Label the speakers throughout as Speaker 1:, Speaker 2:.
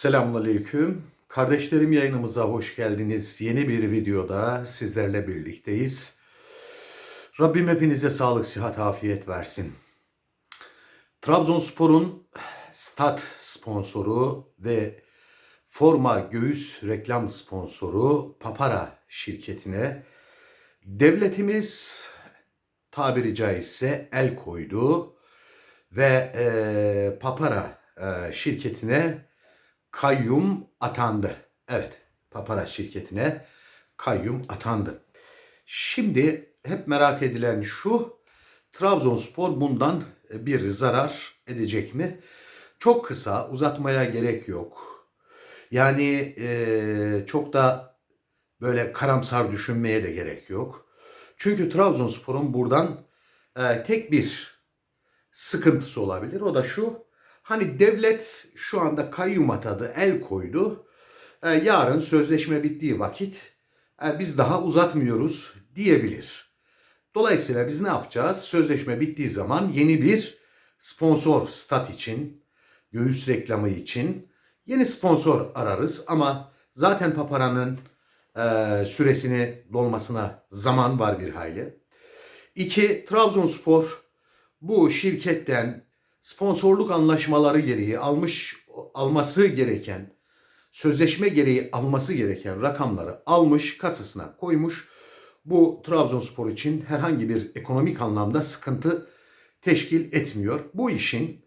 Speaker 1: Selamünaleyküm. Kardeşlerim yayınımıza hoş geldiniz. Yeni bir videoda sizlerle birlikteyiz. Rabbim hepinize sağlık, sıhhat, afiyet versin. Trabzonspor'un stat sponsoru ve forma göğüs reklam sponsoru Papara şirketine devletimiz tabiri caizse el koydu ve eee, Papara eee, şirketine kayyum atandı. Evet, Papara şirketine kayyum atandı. Şimdi hep merak edilen şu, Trabzonspor bundan bir zarar edecek mi? Çok kısa, uzatmaya gerek yok. Yani eee, çok da böyle karamsar düşünmeye de gerek yok. Çünkü Trabzonspor'un buradan eee, tek bir sıkıntısı olabilir. O da şu. Hani devlet şu anda kayyum atadı, el koydu. E, yarın sözleşme bittiği vakit e, biz daha uzatmıyoruz diyebilir. Dolayısıyla biz ne yapacağız? Sözleşme bittiği zaman yeni bir sponsor stat için, göğüs reklamı için yeni sponsor ararız. Ama zaten Papara'nın e, süresini dolmasına zaman var bir hayli. İki, Trabzonspor bu şirketten sponsorluk anlaşmaları gereği almış alması gereken sözleşme gereği alması gereken rakamları almış kasasına koymuş. Bu Trabzonspor için herhangi bir ekonomik anlamda sıkıntı teşkil etmiyor. Bu işin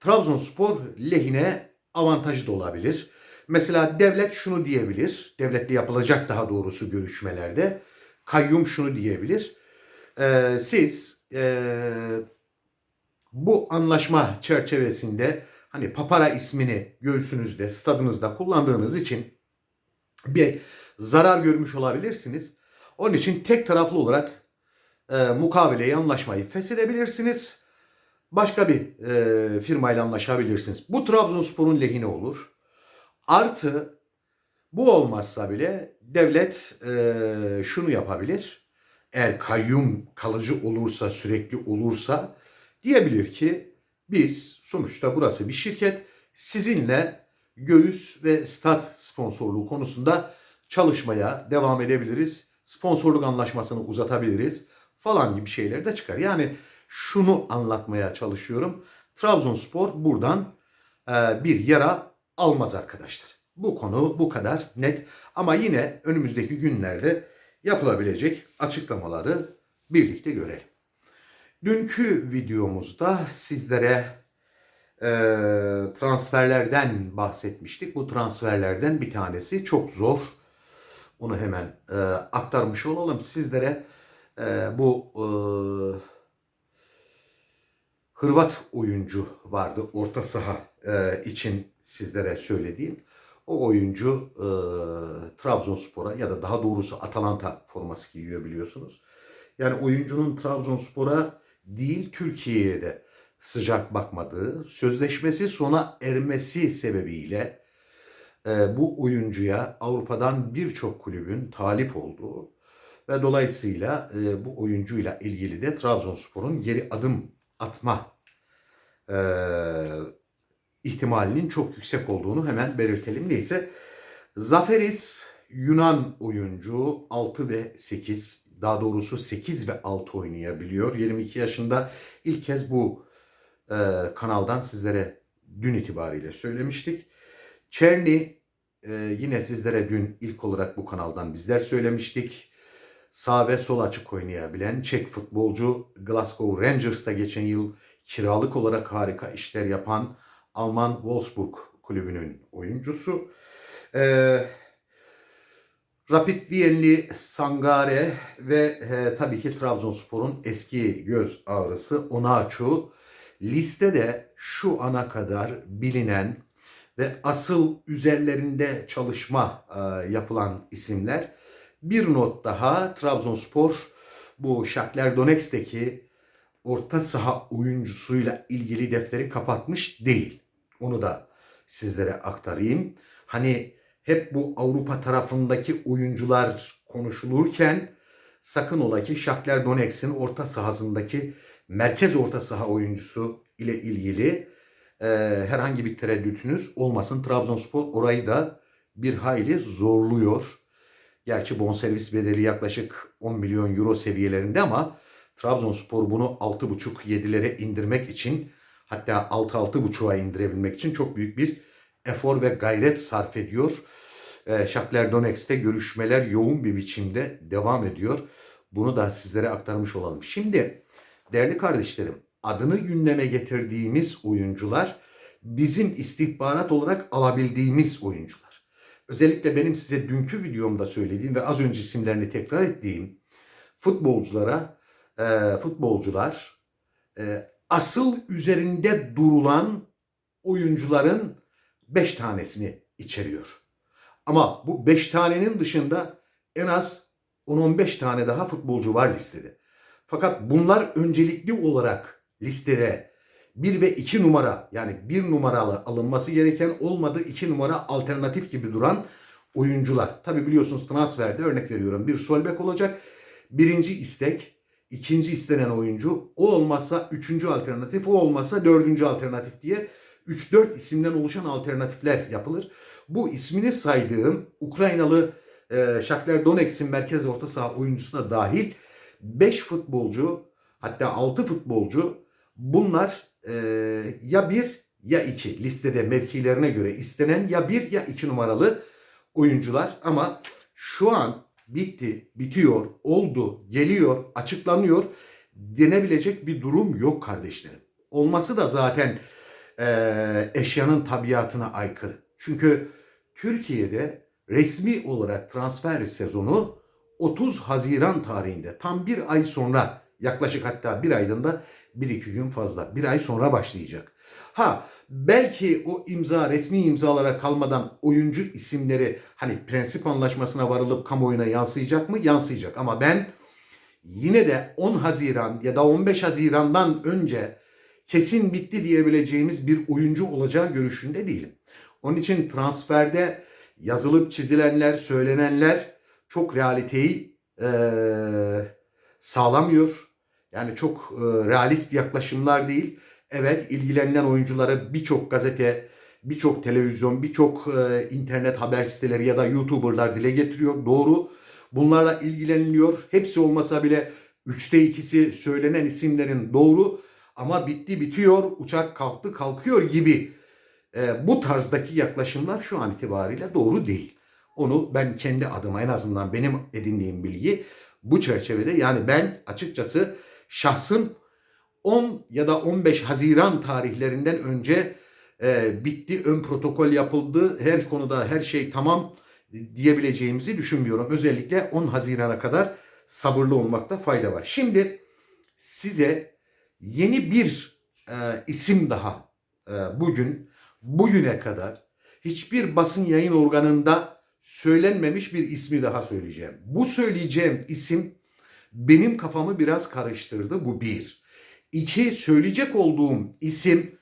Speaker 1: Trabzonspor lehine avantajı da olabilir. Mesela devlet şunu diyebilir. Devletle yapılacak daha doğrusu görüşmelerde. Kayyum şunu diyebilir. Ee, siz ee, bu anlaşma çerçevesinde hani Papara ismini göğsünüzde, stadınızda kullandığınız için bir zarar görmüş olabilirsiniz. Onun için tek taraflı olarak e, mukaveleyi, anlaşmayı feshedebilirsiniz. Başka bir e, firmayla anlaşabilirsiniz. Bu Trabzonspor'un lehine olur. Artı bu olmazsa bile devlet e, şunu yapabilir. Eğer kayyum kalıcı olursa, sürekli olursa diyebilir ki biz sonuçta burası bir şirket sizinle göğüs ve stat sponsorluğu konusunda çalışmaya devam edebiliriz. Sponsorluk anlaşmasını uzatabiliriz falan gibi şeyler de çıkar. Yani şunu anlatmaya çalışıyorum. Trabzonspor buradan e, bir yara almaz arkadaşlar. Bu konu bu kadar net ama yine önümüzdeki günlerde yapılabilecek açıklamaları birlikte görelim. Dünkü videomuzda sizlere e, transferlerden bahsetmiştik. Bu transferlerden bir tanesi çok zor. Onu hemen e, aktarmış olalım sizlere. E, bu e, Hırvat oyuncu vardı orta saha e, için sizlere söylediğim. O oyuncu e, Trabzonspor'a ya da daha doğrusu Atalanta forması giyiyor biliyorsunuz. Yani oyuncunun Trabzonspor'a değil Türkiye'ye de sıcak bakmadığı, sözleşmesi sona ermesi sebebiyle e, bu oyuncuya Avrupa'dan birçok kulübün talip olduğu ve dolayısıyla e, bu oyuncuyla ilgili de Trabzonspor'un geri adım atma e, ihtimalinin çok yüksek olduğunu hemen belirtelim. Neyse Zaferis Yunan oyuncu 6 ve 8 daha doğrusu 8 ve 6 oynayabiliyor. 22 yaşında ilk kez bu e, kanaldan sizlere dün itibariyle söylemiştik. Çerni e, yine sizlere dün ilk olarak bu kanaldan bizler söylemiştik. Sağ ve sol açık oynayabilen Çek futbolcu Glasgow Rangers'ta geçen yıl kiralık olarak harika işler yapan Alman Wolfsburg kulübünün oyuncusu. Ee, Rapid Viyenli Sangare ve e, tabii ki Trabzonspor'un eski göz ağrısı Onaçu listede şu ana kadar bilinen ve asıl üzerlerinde çalışma e, yapılan isimler. Bir not daha Trabzonspor bu Shakhtar Donetsk'teki orta saha oyuncusuyla ilgili defteri kapatmış değil. Onu da sizlere aktarayım. Hani hep bu Avrupa tarafındaki oyuncular konuşulurken sakın ola ki Shakhtar Donetsk'in orta sahasındaki merkez orta saha oyuncusu ile ilgili e, herhangi bir tereddütünüz olmasın. Trabzonspor orayı da bir hayli zorluyor. Gerçi bonservis bedeli yaklaşık 10 milyon euro seviyelerinde ama Trabzonspor bunu 6,5-7'lere indirmek için hatta 6-6,5'a indirebilmek için çok büyük bir efor ve gayret sarf ediyor. E, Shakhtar Donetsk'te görüşmeler yoğun bir biçimde devam ediyor. Bunu da sizlere aktarmış olalım. Şimdi değerli kardeşlerim adını gündeme getirdiğimiz oyuncular bizim istihbarat olarak alabildiğimiz oyuncular. Özellikle benim size dünkü videomda söylediğim ve az önce isimlerini tekrar ettiğim futbolculara e, futbolcular e, asıl üzerinde durulan oyuncuların 5 tanesini içeriyor. Ama bu 5 tanenin dışında en az 10-15 tane daha futbolcu var listede. Fakat bunlar öncelikli olarak listede 1 ve 2 numara yani 1 numaralı alınması gereken olmadı 2 numara alternatif gibi duran oyuncular. Tabi biliyorsunuz transferde örnek veriyorum bir solbek olacak. Birinci istek, ikinci istenen oyuncu. O olmazsa üçüncü alternatif, o olmazsa dördüncü alternatif diye 3-4 isimden oluşan alternatifler yapılır. Bu ismini saydığım Ukraynalı e, Shakhtar Donetsk'in merkez orta saha oyuncusuna dahil 5 futbolcu hatta 6 futbolcu bunlar e, ya 1 ya 2 listede mevkilerine göre istenen ya 1 ya 2 numaralı oyuncular ama şu an bitti, bitiyor, oldu, geliyor, açıklanıyor denebilecek bir durum yok kardeşlerim. Olması da zaten e, eşyanın tabiatına aykırı. Çünkü Türkiye'de resmi olarak transfer sezonu 30 Haziran tarihinde tam bir ay sonra yaklaşık hatta bir aydan da bir iki gün fazla bir ay sonra başlayacak. Ha belki o imza resmi imzalara kalmadan oyuncu isimleri hani prensip anlaşmasına varılıp kamuoyuna yansıyacak mı? Yansıyacak ama ben yine de 10 Haziran ya da 15 Haziran'dan önce kesin bitti diyebileceğimiz bir oyuncu olacağı görüşünde değilim. Onun için transferde yazılıp çizilenler, söylenenler çok realiteyi e, sağlamıyor. Yani çok e, realist yaklaşımlar değil. Evet ilgilenilen oyuncuları birçok gazete, birçok televizyon, birçok e, internet haber siteleri ya da YouTuber'lar dile getiriyor. Doğru. Bunlarla ilgileniliyor. Hepsi olmasa bile üçte ikisi söylenen isimlerin doğru ama bitti bitiyor, uçak kalktı kalkıyor gibi e, bu tarzdaki yaklaşımlar şu an itibariyle doğru değil. Onu ben kendi adıma en azından benim edindiğim bilgi bu çerçevede yani ben açıkçası şahsım 10 ya da 15 Haziran tarihlerinden önce e, bitti, ön protokol yapıldı, her konuda her şey tamam diyebileceğimizi düşünmüyorum. Özellikle 10 Haziran'a kadar sabırlı olmakta fayda var. Şimdi size yeni bir e, isim daha e, bugün, bugüne kadar hiçbir basın yayın organında söylenmemiş bir ismi daha söyleyeceğim. Bu söyleyeceğim isim benim kafamı biraz karıştırdı. Bu bir. İki, söyleyecek olduğum isim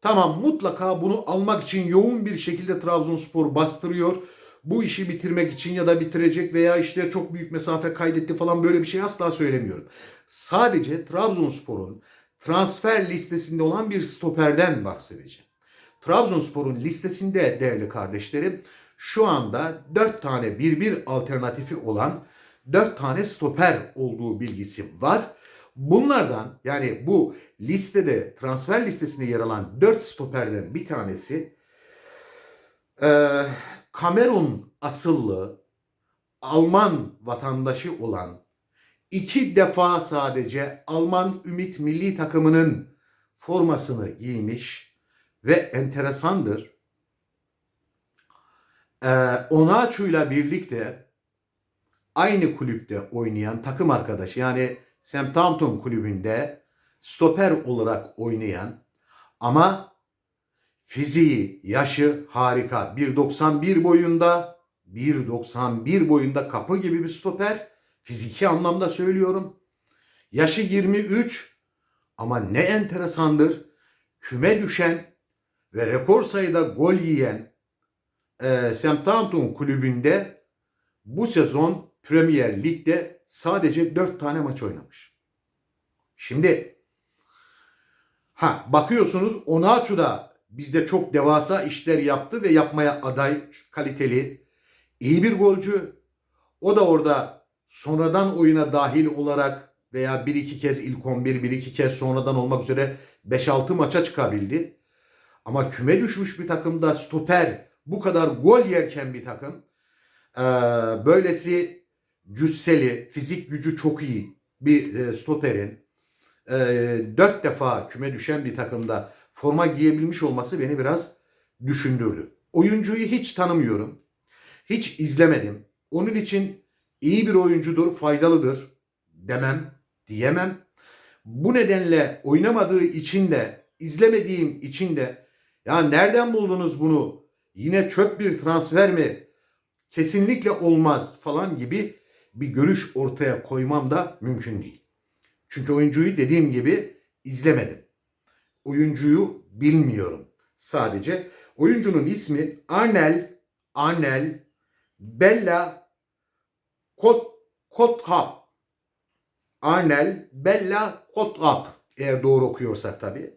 Speaker 1: tamam mutlaka bunu almak için yoğun bir şekilde Trabzonspor bastırıyor. Bu işi bitirmek için ya da bitirecek veya işte çok büyük mesafe kaydetti falan böyle bir şey asla söylemiyorum. Sadece Trabzonspor'un transfer listesinde olan bir stoperden bahsedeceğim. Trabzonspor'un listesinde değerli kardeşlerim şu anda 4 tane bir alternatifi olan 4 tane stoper olduğu bilgisi var. Bunlardan yani bu listede transfer listesinde yer alan 4 stoperden bir tanesi e, Kamerun asıllı Alman vatandaşı olan iki defa sadece Alman Ümit Milli Takımının formasını giymiş ve enteresandır. Ee, Onaçu'yla birlikte aynı kulüpte oynayan takım arkadaşı yani Southampton kulübünde stoper olarak oynayan ama fiziği, yaşı harika. 1.91 boyunda, 1.91 boyunda kapı gibi bir stoper. Fiziki anlamda söylüyorum. Yaşı 23 ama ne enteresandır. Küme düşen ve rekor sayıda gol yiyen e, Southampton kulübünde bu sezon Premier Lig'de sadece 4 tane maç oynamış. Şimdi ha bakıyorsunuz Onaçu'da bizde çok devasa işler yaptı ve yapmaya aday, kaliteli, iyi bir golcü. O da orada sonradan oyuna dahil olarak veya bir iki kez ilk 11, bir iki kez sonradan olmak üzere 5-6 maça çıkabildi. Ama küme düşmüş bir takımda stoper bu kadar gol yerken bir takım eee, böylesi cüsseli, fizik gücü çok iyi bir e, stoperin e, dört defa küme düşen bir takımda forma giyebilmiş olması beni biraz düşündürdü. Oyuncuyu hiç tanımıyorum. Hiç izlemedim. Onun için iyi bir oyuncudur, faydalıdır demem, diyemem. Bu nedenle oynamadığı için de, izlemediğim için de ya nereden buldunuz bunu? Yine çöp bir transfer mi? Kesinlikle olmaz falan gibi bir görüş ortaya koymam da mümkün değil. Çünkü oyuncuyu dediğim gibi izlemedim. Oyuncuyu bilmiyorum. Sadece oyuncunun ismi Arnel Arnel Bella Kot Kothap. Arnel Bella Kothap. Eğer doğru okuyorsak tabii.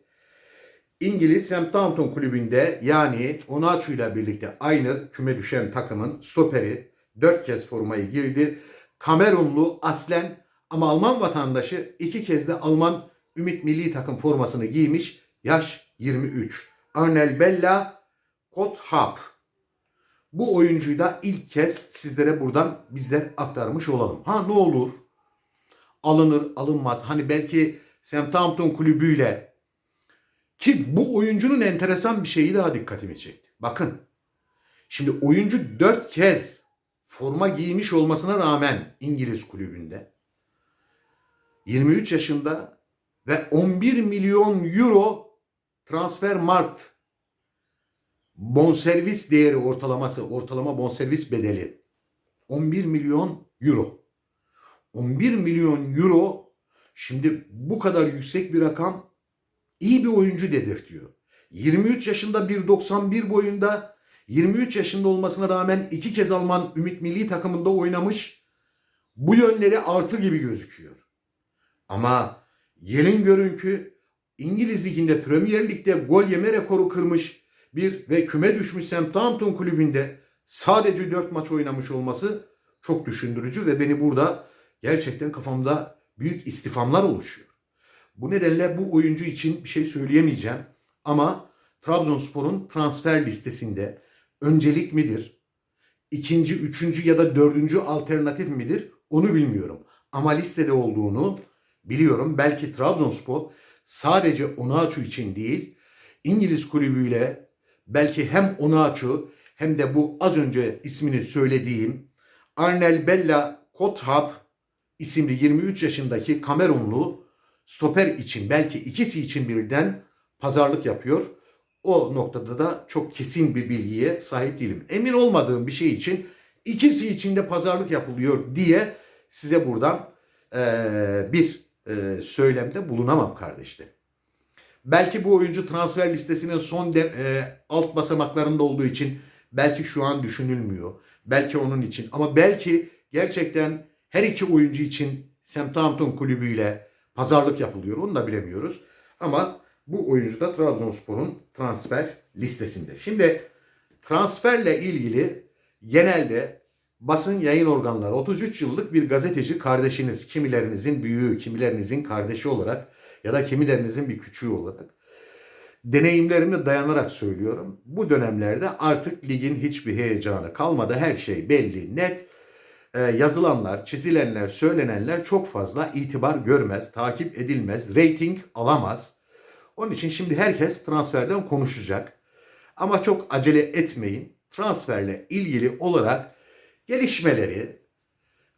Speaker 1: İngiliz Southampton kulübünde yani Onaçu ile birlikte aynı küme düşen takımın stoperi 4 kez formayı girdi. Kamerunlu aslen ama Alman vatandaşı iki kez de Alman Ümit Milli Takım formasını giymiş. Yaş 23. Arnel Bella Kothap. Bu oyuncuyu da ilk kez sizlere buradan bizler aktarmış olalım. Ha ne olur? Alınır alınmaz. Hani belki Southampton kulübüyle ki bu oyuncunun enteresan bir şeyi daha dikkatimi çekti. Bakın. Şimdi oyuncu dört kez forma giymiş olmasına rağmen İngiliz kulübünde 23 yaşında ve 11 milyon euro transfer markt bonservis değeri ortalaması, ortalama bonservis bedeli 11 milyon euro. 11 milyon euro şimdi bu kadar yüksek bir rakam iyi bir oyuncu dedirtiyor. 23 yaşında 1.91 boyunda 23 yaşında olmasına rağmen iki kez Alman Ümit Milli takımında oynamış. Bu yönleri artı gibi gözüküyor. Ama gelin görün ki İngiliz Ligi'nde Premier Lig'de gol yeme rekoru kırmış bir ve küme düşmüş Southampton kulübünde sadece 4 maç oynamış olması çok düşündürücü ve beni burada gerçekten kafamda büyük istifamlar oluşuyor. Bu nedenle bu oyuncu için bir şey söyleyemeyeceğim ama Trabzonspor'un transfer listesinde öncelik midir? İkinci, üçüncü ya da dördüncü alternatif midir? Onu bilmiyorum. Ama listede olduğunu biliyorum. Belki Trabzonspor sadece Onaçu için değil, İngiliz kulübüyle belki hem Onaçu hem de bu az önce ismini söylediğim Arnel Bella Kothab isimli 23 yaşındaki Kamerunlu stoper için belki ikisi için birden pazarlık yapıyor. O noktada da çok kesin bir bilgiye sahip değilim. Emin olmadığım bir şey için ikisi için de pazarlık yapılıyor diye size buradan eee, bir eee, söylemde bulunamam kardeşler. Belki bu oyuncu transfer listesinin son de, eee, alt basamaklarında olduğu için belki şu an düşünülmüyor. Belki onun için ama belki gerçekten her iki oyuncu için Southampton kulübüyle pazarlık yapılıyor. Onu da bilemiyoruz. Ama bu oyuncu da Trabzonspor'un transfer listesinde. Şimdi transferle ilgili genelde basın yayın organları 33 yıllık bir gazeteci kardeşiniz, kimilerinizin büyüğü, kimilerinizin kardeşi olarak ya da kimilerinizin bir küçüğü olarak deneyimlerime dayanarak söylüyorum. Bu dönemlerde artık ligin hiçbir heyecanı kalmadı. Her şey belli, net. Ee, yazılanlar, çizilenler, söylenenler çok fazla itibar görmez, takip edilmez, rating alamaz. Onun için şimdi herkes transferden konuşacak. Ama çok acele etmeyin. Transferle ilgili olarak gelişmeleri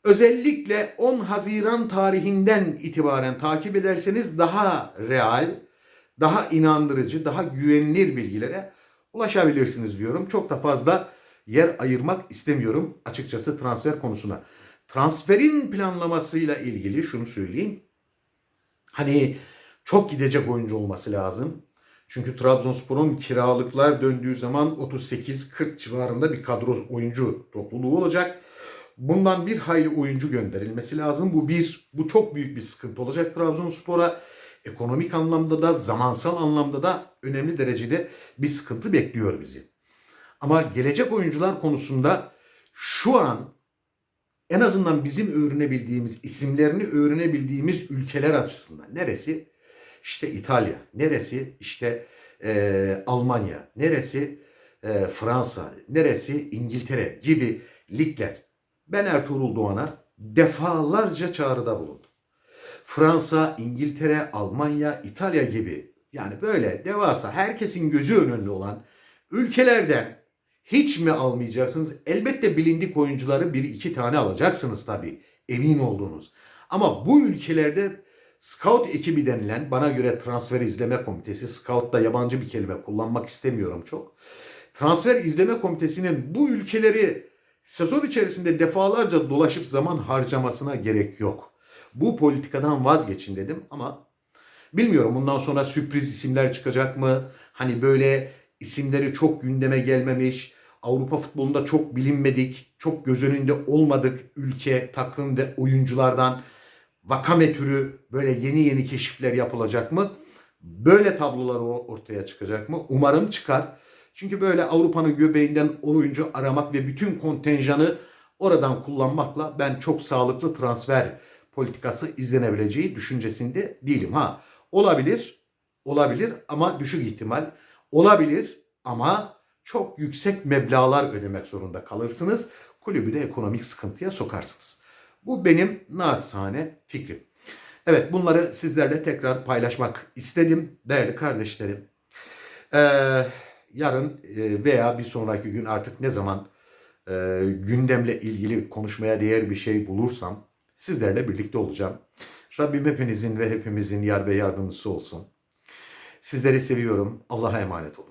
Speaker 1: özellikle 10 Haziran tarihinden itibaren takip ederseniz daha real, daha inandırıcı, daha güvenilir bilgilere ulaşabilirsiniz diyorum. Çok da fazla yer ayırmak istemiyorum açıkçası transfer konusuna. Transferin planlamasıyla ilgili şunu söyleyeyim. Hani çok gidecek oyuncu olması lazım. Çünkü Trabzonspor'un kiralıklar döndüğü zaman 38-40 civarında bir kadro oyuncu topluluğu olacak. Bundan bir hayli oyuncu gönderilmesi lazım. Bu bir, bu çok büyük bir sıkıntı olacak Trabzonspor'a. Ekonomik anlamda da zamansal anlamda da önemli derecede bir sıkıntı bekliyor bizi. Ama gelecek oyuncular konusunda şu an en azından bizim öğrenebildiğimiz, isimlerini öğrenebildiğimiz ülkeler açısından neresi? İşte İtalya, neresi? İşte e, Almanya, neresi? E, Fransa, neresi? İngiltere gibi ligler. Ben Ertuğrul Doğan'a defalarca çağrıda bulundum. Fransa, İngiltere, Almanya, İtalya gibi yani böyle devasa herkesin gözü önünde olan ülkelerden hiç mi almayacaksınız? Elbette bilindik oyuncuları bir iki tane alacaksınız tabii. Emin olduğunuz. Ama bu ülkelerde scout ekibi denilen bana göre transfer izleme komitesi, scout da yabancı bir kelime kullanmak istemiyorum çok. Transfer izleme komitesinin bu ülkeleri sezon içerisinde defalarca dolaşıp zaman harcamasına gerek yok. Bu politikadan vazgeçin dedim ama bilmiyorum bundan sonra sürpriz isimler çıkacak mı? Hani böyle isimleri çok gündeme gelmemiş, Avrupa futbolunda çok bilinmedik, çok göz önünde olmadık ülke, takım ve oyunculardan vakame türü böyle yeni yeni keşifler yapılacak mı? Böyle tablolar ortaya çıkacak mı? Umarım çıkar. Çünkü böyle Avrupa'nın göbeğinden oyuncu aramak ve bütün kontenjanı oradan kullanmakla ben çok sağlıklı transfer politikası izlenebileceği düşüncesinde değilim. Ha olabilir, olabilir ama düşük ihtimal. Olabilir ama çok yüksek meblağlar ödemek zorunda kalırsınız. Kulübü de ekonomik sıkıntıya sokarsınız. Bu benim naçizane fikrim. Evet bunları sizlerle tekrar paylaşmak istedim değerli kardeşlerim. Ee, yarın veya bir sonraki gün artık ne zaman e, gündemle ilgili konuşmaya değer bir şey bulursam sizlerle birlikte olacağım. Rabbim hepinizin ve hepimizin yar ve yardımcısı olsun. Sizleri seviyorum. Allah'a emanet olun.